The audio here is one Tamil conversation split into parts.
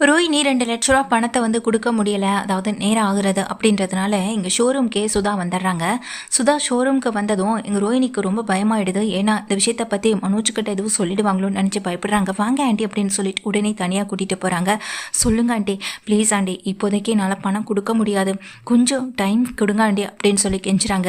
ரோஹிணி ரெண்டு லட்ச ரூபா பணத்தை வந்து கொடுக்க முடியலை அதாவது நேரம் ஆகுறது அப்படின்றதுனால எங்கள் ஷோரூம்க்கே சுதா வந்துடுறாங்க. சுதா ஷோரூம்க்கு வந்ததும் எங்கள் ரோஹினிக்கு ரொம்ப பயமாயிடுது. ஏன்னா இந்த விஷயத்தை பற்றி மனோஜ்கிட்ட எதுவும் சொல்லிடுவாங்களோன்னு நினச்சி பயப்படுறாங்க. வாங்க ஆண்டி அப்படின்னு சொல்லிட்டு உடனே தனியாக கூட்டிகிட்டு போகிறாங்க சொல்லுங்க ஆண்டி. Please aunty. இப்போதைக்கு என்னால் பணம் கொடுக்க முடியாது. கொஞ்சம் டைம் கொடுங்க ஆண்டி அப்படின்னு சொல்லி கெஞ்சுறாங்க.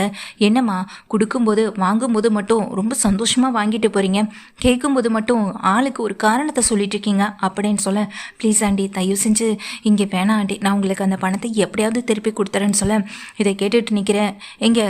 என்னம்மா கொடுக்கும்போது வாங்கும்போது மட்டும் ரொம்ப சந்தோஷமாக வாங்கிட்டு போகிறீங்க கேட்கும்போது மட்டும் ஆளுக்கு ஒரு காரணத்தை சொல்லிட்டு இருக்கீங்க அப்படின்னு சொல்ல ப்ளீஸ் ஆண்டி தயவு செஞ்சு இங்கே வேணாம் ஆண்டி நான் உங்களுக்கு அந்த பணத்தை எப்படியாவது திருப்பி கொடுத்துறேன்னு சொல்ல இதை கேட்டுட்டு நிற்கிறேன் எங்கே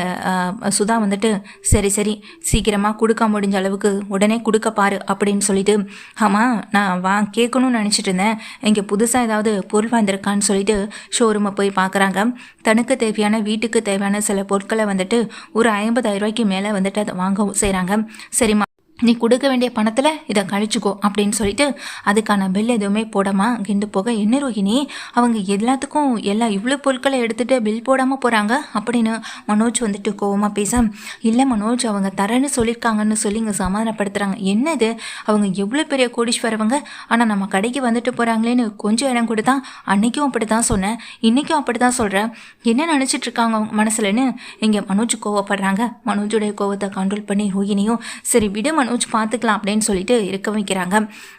சுதா வந்துட்டு சரி சரி சீக்கிரமாக கொடுக்க முடிஞ்ச அளவுக்கு உடனே கொடுக்க பாரு அப்படின்னு சொல்லிட்டு ஆமாம் நான் வா கேட்கணும்னு நினச்சிட்டு இருந்தேன். இங்கே புதுசாக ஏதாவது பொருள் வந்திருக்கான்னு சொல்லிட்டு ஷோரூமை போய் பார்க்குறாங்க தனக்கு தேவையான வீட்டுக்கு தேவையான சில பொருட்களை வந்துட்டு ஒரு ஐம்பதாயிரம் ரூபாய்க்கு மேலே வந்துட்டு அதை வாங்கவும் செய்கிறாங்க சரிம்மா நீ கொடுக்க வேண்டிய பணத்தில் இதை கழிச்சுக்கோ அப்படின்னு சொல்லிட்டு அதுக்கான பில் எதுவுமே போடாமல் கெண்டு போக என்ன ரோகிணி? அவங்க எல்லாத்துக்கும் எல்லா இவ்வளோ பொருட்களை எடுத்துகிட்டு பில் போடாமல் போகிறாங்க அப்படின்னு மனோஜ் வந்துட்டு கோவமாக பேச இல்லை மனோஜ் அவங்க தரேன்னு சொல்லியிருக்காங்கன்னு சொல்லி இங்கே சமாதானப்படுத்துகிறாங்க என்னது? அவங்க எவ்வளோ பெரிய கோடீஸ்வரவங்க? ஆனால் நம்ம கடைக்கு வந்துட்டு போகிறாங்களேன்னு கொஞ்சம் இடம் கொடுத்தா அன்னைக்கும் அப்படி தான் சொன்னேன். இன்றைக்கும் அப்படி தான் சொல்கிறேன் என்ன நினச்சிட்டு இருக்காங்க அவங்க மனசுலன்னு? இங்கே மனோஜ் கோவப்படுறாங்க. மனோஜுடைய கோவத்தை கண்ட்ரோல் பண்ணி ரோஹினியும் சரி விடு மனோஜ் பார்த்துக்கலாம் அப்படின்னு சொல்லிட்டு இருக்க வைக்கிறாங்க.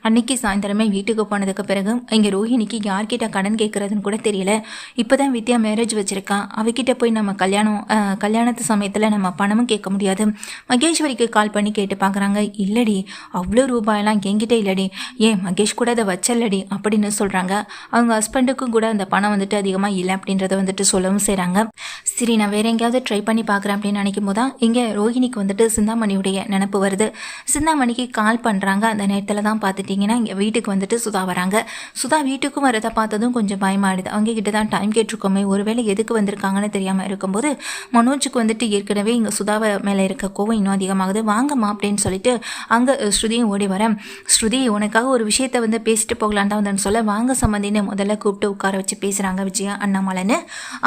அன்னைக்கு சாயந்தரமே வீட்டுக்கு போனதுக்கு பிறகு இங்கே ரோஹிணிக்கு யார்கிட்ட கடன் கேட்குறதுன்னு கூட தெரியல. இப்போ தான் வித்யா மேரேஜ் வச்சுருக்கா. அவகிட்ட போய் நம்ம கல்யாணம் கல்யாணத்து சமயத்தில் நம்ம பணமும் கேட்க முடியாது. மகேஸ்வரிக்கு கால் பண்ணி கேட்டு பார்க்குறாங்க. இல்லடி அவ்வளோ ரூபாயெல்லாம் என்கிட்ட இல்லடி. ஏன் மகேஷ் கூட அதை வச்சல்லடி அப்படின்னு சொல்கிறாங்க அவங்க ஹஸ்பண்டுக்கும் கூட அந்த பணம் வந்துட்டு அதிகமாக இல்லை அப்படின்றத வந்துட்டு சொல்லவும் செய்கிறாங்க சரி நான் வேற எங்கேயாவது ட்ரை பண்ணி பார்க்குறேன் அப்படின்னு நினைக்கும் போது தான் இங்கே ரோஹிணிக்கு வந்துட்டு சிந்தாமணியுடைய நினப்பு வருது. சிந்தாமணிக்கு கால் பண்ணுறாங்க அந்த நேரத்தில் தான் பார்த்துட்டிங்கன்னா இங்கே வீட்டுக்கு வந்துட்டு சுதா வராங்க. சுதா வீட்டுக்கும் வரதை பார்த்ததும் கொஞ்சம் பயமாயிடுது. அவங்க கிட்ட தான் டைம் கேட்டிருக்கோமே. ஒருவேளை எதுக்கு வந்திருக்காங்கன்னு தெரியாமல் இருக்கும்போது மனோஜுக்கு வந்துட்டு ஏற்கனவே இங்கே சுதாவை மேலே இருக்க கோவம் இன்னும் அதிகமாகுது. வாங்கம்மா அப்படின்னு சொல்லிட்டு அங்கே ஸ்ருதியும் ஓடி வரேன். ஸ்ருதி உனக்காக ஒரு விஷயத்தை வந்து பேசிட்டு போகலான் தான் வந்து சொல்ல. வாங்க சம்மந்தின்னு முதல்ல கூப்பிட்டு உட்கார வச்சு பேசுகிறாங்க விஜயா அண்ணாமலைன்னு.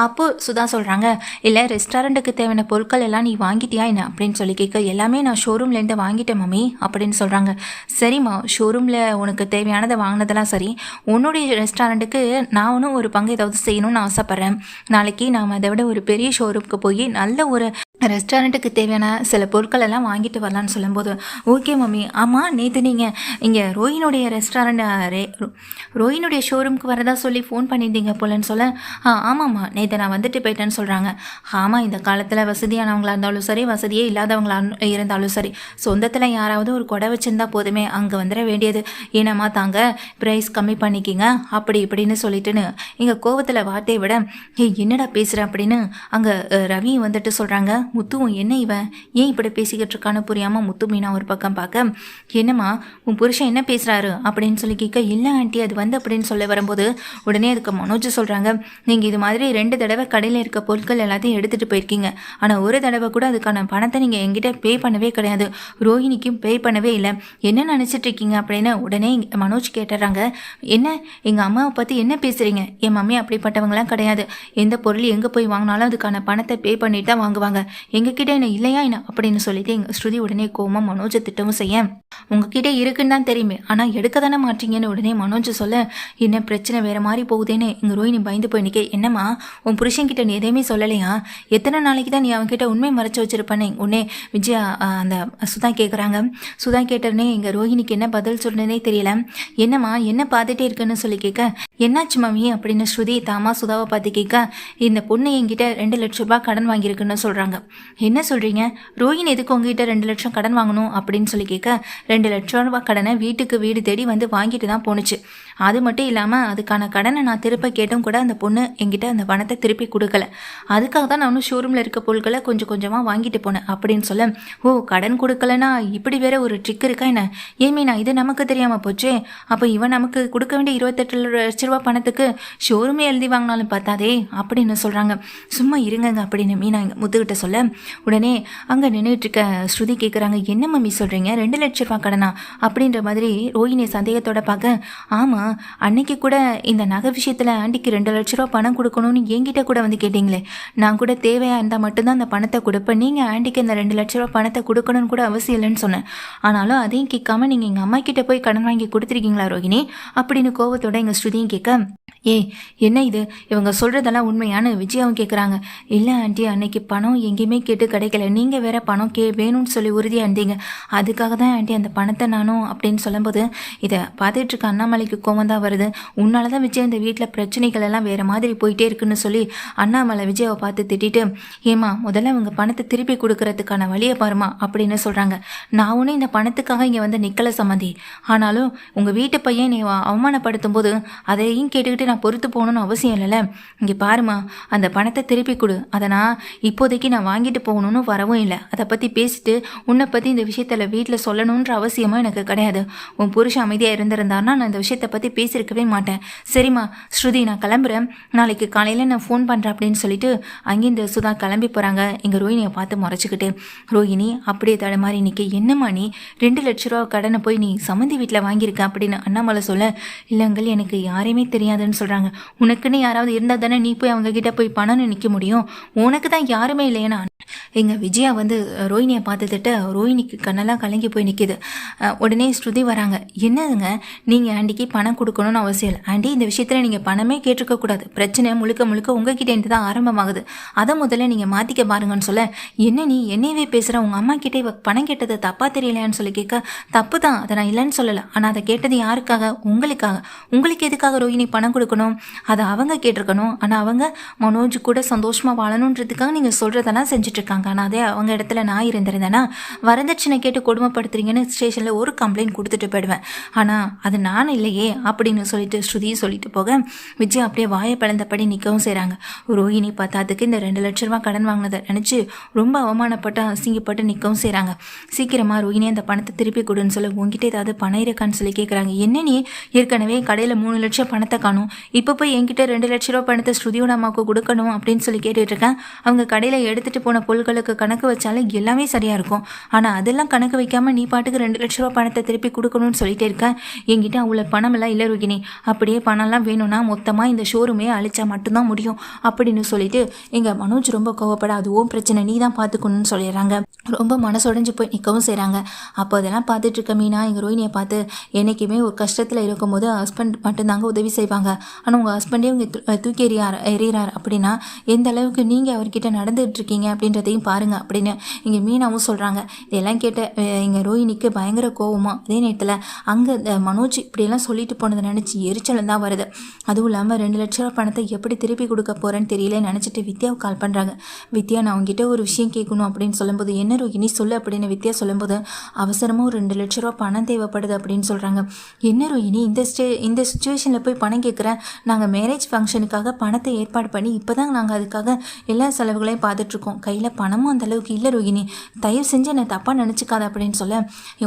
அப்போது சுதா சொல்கிறாங்க இல்லை ரெஸ்டாரண்ட்டுக்கு தேவையான பொருட்கள் எல்லாம் நீ வாங்கிட்டியா என்ன? அப்படின்னு சொல்லி கேட்க எல்லாமே நான் ஷோரூம்லேருந்து வாங்கிட்டேன் மம்மி அப்படின்னு சொல்கிறாங்க சரிம்மா ஷோரூமில் உனக்கு தேவையானதை வாங்கினதெல்லாம் சரி உன்னுடைய ரெஸ்டாரண்ட்டுக்கு நானும் ஒரு பங்கு ஏதாவது செய்யணும்னு ஆசைப்பட்றேன். நாளைக்கு நாம் அதை விட ஒரு பெரிய ஷோரூமுக்கு போய் நல்ல ஒரு ரெஸ்டாரண்ட்டுக்கு தேவையான சில பொருட்கள் எல்லாம் வாங்கிட்டு வரலான்னு சொல்லும்போது ஓகே மம்மி. ஆமாம் நேற்று நீங்கள் இங்கே ரோஹினுடைய ரெஸ்டாரண்ட் ரே ரோ- ரோஹினுடைய ஷோரூமுக்கு வரதா சொல்லி ஃபோன் பண்ணியிருந்தீங்க போலன்னு சொல்ல ஆ ஆமாம்மா. நேற்று நான் வந்துட்டு போயிட்டேன்னு சொல்கிறாங்க ஆமாம் இந்த காலத்தில் வசதியானவங்களாக இருந்தாலும் சரி வசதியே இல்லாதவங்களா இருந்தாலும் சரி சொந்தத்தில் யாராவது ஒரு கொடை வச்சுருந்தா போதுமே அங்கே வந்துட வேண்டியது. ஏனம்மா தாங்க ப்ரைஸ் கம்மி பண்ணிக்கிங்க. அப்படி இப்படின்னு சொல்லிட்டுன்னு எங்கள் கோவத்தில் வார்த்தையை விட என்னடா பேசுகிறேன் அப்படின்னு அங்கே ரவி வந்துட்டு சொல்கிறாங்க முத்துவும் என்ன இவன் ஏன் இப்படி பேசிக்கிட்டு இருக்கான்னு புரியாமல் முத்து மீனா ஒரு பக்கம் பார்க்க என்னம்மா உன் புருஷன் என்ன பேசுகிறாரு அப்படின்னு சொல்லி கேட்க இல்லை ஆண்டி அது வந்து அப்படின்னு சொல்ல வரும்போது உடனே அதுக்கு மனோஜ் சொல்கிறாங்க நீங்கள் இது மாதிரி ரெண்டு தடவை கடையில் இருக்க பொருட்கள் எல்லாத்தையும் எடுத்துகிட்டு போயிருக்கீங்க. ஆனால் ஒரு தடவை கூட அதுக்கான பணத்தை நீங்கள் என்கிட்ட பே பண்ணவே கிடையாது. ரோஹிணிக்கும் பே பண்ணவே இல்லை. என்ன நினச்சிட்டு இருக்கீங்க? அப்படின்னு உடனே மனோஜ் கேட்டுறாங்க என்ன? எங்கள் அம்மாவை பற்றி என்ன பேசுகிறீங்க என் மம்மி அப்படிப்பட்டவங்களாம் கிடையாது. எந்த பொருள் எங்கே போய் வாங்கினாலும் அதுக்கான பணத்தை பே பண்ணிட்டு தான் வாங்குவாங்க. எங்ககிட்ட என்ன இல்லையா என்ன? அப்படின்னு சொல்லிட்டு எங்கள் ஸ்ருதி உடனே கோமா மனோஜை திட்டவும் செய்ய. உங்ககிட்ட இருக்குன்னு தான் தெரியுமே. ஆனால் எடுக்க தானே மாட்டீங்கன்னு உடனே மனோஜ் சொல்ல என்ன பிரச்சனை வேற மாதிரி போகுதேன்னு எங்கள் ரோஹினி பயந்து போய் நிற்க என்னம்மா உன் புருஷன்கிட்ட நீ எதையுமே சொல்லலையா? எத்தனை நாளைக்கு தான் நீ அவன்கிட்ட உண்மை மறைச்சு வச்சிருப்பானே உடனே விஜயா அந்த சுதா கேட்குறாங்க சுதா கேட்டோடனே எங்கள் ரோஹினிக்கு என்ன பதில் சொன்னதே தெரியல. என்னம்மா என்ன பார்த்துட்டே இருக்குன்னு சொல்லி கேட்க என்னாச்சு மாமி? அப்படின்னு ஸ்ருதி தாமா சுதாவை பார்த்து கேட்க இந்த பொண்ணு என்கிட்ட ரெண்டு லட்ச ரூபாய் கடன் வாங்கியிருக்குன்னு சொல்கிறாங்க என்ன சொல்கிறீங்க ரோஹினி எதுக்கு உங்ககிட்ட ரெண்டு லட்சம் கடன் வாங்கணும்? அப்படின்னு சொல்லி கேட்க ரெண்டு லட்சம் ரூபாய் கடனை வீட்டுக்கு வீடு தேடி வந்து வாங்கிட்டு தான் போணுச்சு. அது மட்டும் இல்லாமல் அதுக்கான கடனை நான் திருப்ப கேட்டும் கூட அந்த பொண்ணு என்கிட்ட அந்த பணத்தை திருப்பி கொடுக்கல. அதுக்காக தான் நானும் ஷோரூமில் இருக்க பொருட்களை கொஞ்சம் கொஞ்சமாக வாங்கிட்டு போனேன் அப்படின்னு சொல்ல ஓ கடன் கொடுக்கலனா இப்படி வேற ஒரு ட்ரிக் இருக்கா என்ன? ஏன் நான் இது நமக்கு தெரியாமல் போச்சே? அப்போ இவன் நமக்கு கொடுக்க வேண்டிய இருபத்தெட்டு லட்ச ரூபா பணத்துக்கு ஷோரூமே எழுதி வாங்கினாலும் பார்த்தாதே அப்படின்னு சொல்கிறாங்க சும்மா இருங்கங்க அப்படின்னு மீனா இங்கே முத்துக்கிட்ட சொல்ல உடனே அங்கே நின்றுட்டு இருக்க ஸ்ருதி கேட்குறாங்க என்ன மம்மி சொல்கிறீங்க ரெண்டு லட்ச ரூபா கடனா? அப்படின்ற மாதிரி ரோஹினி சந்தேகத்தோட பார்க்க ஆமாம் அன்னைக்கு கூட இந்த நகை விஷயத்தில் ஆண்டிக்கு ரெண்டு லட்ச ரூபா பணம் கொடுக்கணும்னு என்கிட்ட கூட வந்து கேட்டிங்களே. நான் கூட தேவையாக இருந்தால் மட்டும்தான் அந்த பணத்தை கொடுப்பேன். நீங்கள் ஆண்டிக்கு இந்த ரெண்டு லட்ச ரூபா பணத்தை கொடுக்கணும்னு கூட அவசியம் இல்லைன்னு சொன்னேன். ஆனாலும் அதையும் கேட்காம நீங்கள் எங்கள் அம்மா கிட்ட போய் கடன் வாங்கி கொடுத்துருக்கீங்களா ரோஹினி அப்படின்னு கோவத்தோட எங்கள் ஸ்ருதியும் கேட்க ஏய் என்ன இது? இவங்க சொல்கிறதெல்லாம் உண்மையான விஜயாவும் கேட்குறாங்க இல்லை ஆண்டி அன்னைக்கு பணம் எங்கேயுமே கேட்டு கிடைக்கல. நீங்கள் வேற பணம் கே வேணும்னு சொல்லி உறுதியாக இருந்தீங்க. அதுக்காக தான் ஆண்டி அந்த பணத்தை நானும் அப்படின்னு சொல்லும்போது இதை பார்த்துட்டு இருக்க அண்ணாமலைக்கு கோவம் தான் வருது. உன்னால தான் விஜய் இந்த வீட்டில் பிரச்சனைகள் எல்லாம் வேறு மாதிரி போயிட்டே இருக்குன்னு சொல்லி அண்ணாமலை விஜயாவை பார்த்து திட்டிட்டு ஏமா முதல்ல அவங்க பணத்தை திருப்பி கொடுக்கறதுக்கான வழியை பாருமா அப்படின்னு சொல்கிறாங்க நான் ஒன்றும் இந்த பணத்துக்காக இங்கே வந்து நிக்கல சம்மந்தி. ஆனாலும் உங்கள் வீட்டு பையன் நீ அவமானப்படுத்தும் போது அதையும் கேட்டுக்கிட்டு நான் பொறுத்து போகணும்னு அவசியம் இல்லைல்ல. இங்கே பாருமா அந்த பணத்தை திருப்பி கொடு. அதை நான் இப்போதைக்கு நான் வாங்கிட்டு போகணும்னு வரவும் இல்லை. அதை பற்றி பேசிட்டு உன்னை பற்றி இந்த விஷயத்தில் வீட்டில் சொல்லணுன்ற அவசியமும் எனக்கு கிடையாது. உன் புருஷன் அமைதியாக இருந்திருந்தாருன்னா நான் இந்த விஷயத்தை பற்றி பேசியிருக்கவே மாட்டேன். சரிம்மா ஸ்ருதி நான் கிளம்புறேன். நாளைக்கு காலையில் நான் ஃபோன் பண்ணுறேன் அப்படின்னு சொல்லிட்டு அங்கேருந்து சுதா கிளம்பி போகிறாங்க எங்கள் ரோஹினியை பார்த்து முறைச்சிக்கிட்டு ரோஹிணி அப்படியே தடமாறி நிற்க என்னம்மா நீ? ரெண்டு லட்ச ரூபா கடனை போய் நீ சம்மந்தி வீட்டில் வாங்கியிருக்க? அப்படின்னு அண்ணாமலை சொல்ல இல்லைங்கள் எனக்கு யாரையுமே தெரியாதுன்னு சொல்கிறாங்க உனக்குன்னு யாராவது இருந்தால் தானே நீ போய் அவங்க கிட்ட போய் பணம்னு நிற்க முடியும். உனக்கு தான் யாருமே இல்லையேனா எங்கள் விஜயா வந்து ரோஹினியை பார்த்துட்டு ரோஹினிக்கு கண்ணெல்லாம் கலங்கி போய் நிற்கிது உடனே ஸ்ருதி வராங்க. என்னதுங்க? நீங்கள் ஆண்டிக்கு பணம் கொடுக்கணும்னு அவசியம் இல்லை. ஆண்டி இந்த விஷயத்தில் நீங்கள் பணமே கேட்டிருக்கக்கூடாது பிரச்சனை முழுக்க முழுக்க உங்ககிட்டேருந்து தான் ஆரம்பமாகுது. அதை முதல்ல நீங்கள் மாற்றிக்க பாருங்கன்னு சொல்ல என்ன நீ என்னையவே பேசுகிற உங்கள் அம்மா கிட்டே இவ பணம் கேட்டது தப்பாக தெரியலையான்னு சொல்லி கேட்க தப்பு தான். அதை நான் இல்லைன்னு சொல்லலை. ஆனால் அதை கேட்டது யாருக்காக? உங்களுக்காக. உங்களுக்கு எதுக்காக ரோஹிணி பணம் கொடுக்கணும்? அதை அவங்க கேட்டிருக்கணும். ஆனால் அவங்க மனோஜ் கூட சந்தோஷமாக வாழணுன்றதுக்காக நீங்கள் சொல்கிறதெல்லாம் செஞ்சுட்ருக்காங்க ஆனால் அதே அவங்க இடத்துல நான் இருந்திருந்தேன்னா வரதட்சணை கேட்டு கொடுமைப்படுத்துறீங்கன்னு ஸ்டேஷனில் ஒரு கம்ப்ளைண்ட் கொடுத்துட்டு போயிடுவேன். ஆனால் அது நான் இல்லையே அப்படின்னு சொல்லிட்டு ஸ்ருதி சொல்லிட்டு போக விஜய் அப்படியே வாயை பிளந்தபடி நிற்கவும் செய்கிறாங்க ரோஹிணி பார்த்தாதுக்கு இந்த ரெண்டு லட்ச ரூபா கடன் வாங்கினதை நினச்சி ரொம்ப அவமானப்பட்டு அசிங்கப்பட்டு நிற்கவும் செய்கிறாங்க சீக்கிரமாக ரோஹிணி அந்த பணத்தை திருப்பி கொடுன்னு சொல்லி உங்ககிட்ட ஏதாவது பணம் இருக்கான்னு சொல்லி கேட்குறாங்க என்ன நீ? ஏற்கனவே கடையில் மூணு லட்சம் பணத்தை காணும். இப்போ போய் என்கிட்ட ரெண்டு லட்ச ரூபா பணத்தை ஸ்ருதியோட அம்மாவுக்கு கொடுக்கணும் அப்படின்னு சொல்லி கேட்டுட்டு இருக்கேன் அவங்க கடையில் எடுத்துகிட்டு போன பொருட்களுக்கு கணக்கு வச்சாலும் எல்லாமே சரியாக இருக்கும். ஆனால் அதெல்லாம் கணக்கு வைக்காமல் நீ பாட்டுக்கு ரெண்டு லட்ச ரூபா பணத்தை திருப்பி கொடுக்கணும்னு சொல்லிட்டே இருக்கேன். என்கிட்ட அவ்வளோ பணமெல்லாம் இல்லை ரோகிணி. அப்படியே பணம்லாம் வேணும்னா மொத்தமாக இந்த ஷோரூமே அழிச்சா மட்டும்தான் முடியும் அப்படின்னு சொல்லிட்டு எங்கள் மனோஜ் ரொம்ப கோவப்பட அதுவும் பிரச்சனை நீ தான் பார்த்துக்கணும்னு சொல்லிடுறாங்க. ரொம்ப மனசுடைஞ்சு போய் நிற்கவும் செய்கிறாங்க அப்போ அதெல்லாம் பார்த்துட்டு இருக்க மீனா எங்கள் ரோஹினியை பார்த்து என்றைக்குமே ஒரு கஷ்டத்தில் இருக்கும்போது ஹஸ்பண்ட் மட்டும்தாங்க உதவி செய்வாங்க. ஆனால் உங்கள் ஹஸ்பண்டே உங்க தூ- தூக்கி எறியார் எறிகிறார் அப்படின்னா எந்த அளவுக்கு நீங்கள் அவர்கிட்ட நடந்துட்டு இருக்கீங்க அப்படின்றதையும் பாருங்கள் அப்படின்னு இங்கே மீனாவும் சொல்கிறாங்க இதெல்லாம் கேட்ட எங்கள் ரோஹினிக்கு பயங்கர கோவமா அதே நேரத்தில் அங்கே மனோஜ் இப்படியெல்லாம் சொல்லிட்டு போனதை நினச்சி எரிச்சல் தான் வருது. அதுவும் இல்லாமல் ரெண்டு லட்ச ரூபா பணத்தை எப்படி திருப்பி கொடுக்க போகிறேன்னு தெரியல நினச்சிட்டு வித்யாவுக்கு கால் பண்ணுறாங்க வித்யா நான் உங்ககிட்ட ஒரு விஷயம் கேட்கணும் அப்படின்னு சொல்லும்போது என்ன ரோஹினி சொல்லு அப்படின்னு வித்யா சொல்லும்போது அவசரமாக ஒரு ரெண்டு லட்ச ரூபா பணம் தேவைப்படுது அப்படின்னு சொல்கிறாங்க என்ன ரோஹினி இந்த ஸ்டே இந்த சுச்சுவேஷனில் போய் பணம் கேட்குறேன் நாங்கள் மேரேஜ் ஃபங்க்ஷனுக்காக பணத்தை ஏற்பாடு பண்ணி இப்போ தான் நாங்கள் அதுக்காக எல்லா செலவுகளையும் பார்த்துட்ருக்கோம் கையில் பணமும் அந்த அளவுக்கு இல்லை ரோஹினி தயவு செஞ்சு என்னை தப்பாக நினச்சிக்காத அப்படின்னு சொல்ல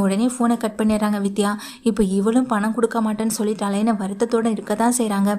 உடனே ஃபோனை கட் பண்ணிடுறாங்க வித்யா. இப்போ இவளும் பணம் கொடுக்க மாட்டேன்னு சொல்லிட்டாலேன்னு வருத்தத்தோடு இருக்க தான் செய்கிறாங்க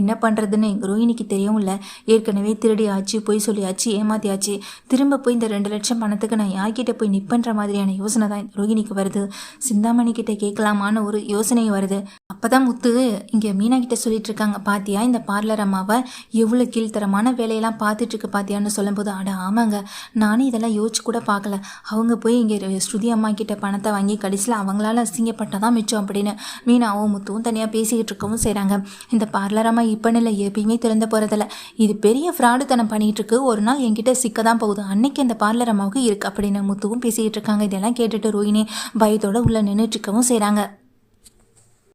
என்ன பண்ணுறதுன்னு எங்கள் ரோஹினிக்கு தெரியவும் இல்லை ஏற்கனவே திருடி ஆச்சு பொய் சொல்லியாச்சு ஏமாத்தியாச்சு. திரும்ப போய் இந்த ரெண்டு லட்சம் பணத்துக்கு நான் யார்கிட்ட போய் நிப்பன்ற மாதிரியான யோசனை தான் ரோஹினிக்கு வருது. சிந்தாமணி கிட்ட கேட்கலாமான்னு ஒரு யோசனை வருது. அப்பதான் முத்து இங்கே மீனா கிட்ட சொல்லிட்டு இருக்காங்க. பாத்தியா இந்த பார்லர் அம்மாவை எவ்வளோ கீழ்த்தரமான வேலையெல்லாம் பார்த்துட்டு இருக்கு பாத்தியான்னு சொல்லும்போது அட ஆமாங்க. நானும் இதெல்லாம் யோசிச்சு கூட பார்க்கல. அவங்க போய் இங்கே ஸ்ருதி அம்மா கிட்ட பணத்தை வாங்கி கடைசியில் அவங்களால அசிங்கப்பட்டதான் மிச்சம் அப்படின்னு மீனாவும் முத்துவும் தனியாக பேசிக்கிட்டு இருக்கவும் செய்கிறாங்க இந்த பார்லராமா இப்போன்னு இல்லை எப்பயுமே திறந்து போகிறதில்ல இது பெரிய ஃப்ராடுத்தனம் பண்ணிட்டு இருக்கு. ஒரு நாள் என்கிட்ட சிக்க தான் போகுது. அன்னைக்கு அந்த பார்லர் அம்மாவுக்கு இருக்கு அப்படின்னு முத்துவும் பேசிக்கிட்டு இருக்காங்க. இதெல்லாம் கேட்டுட்டு ரோஹினி பயத்தோடு உள்ளே நின்றுட்டு இருக்கவும் செய்கிறாங்க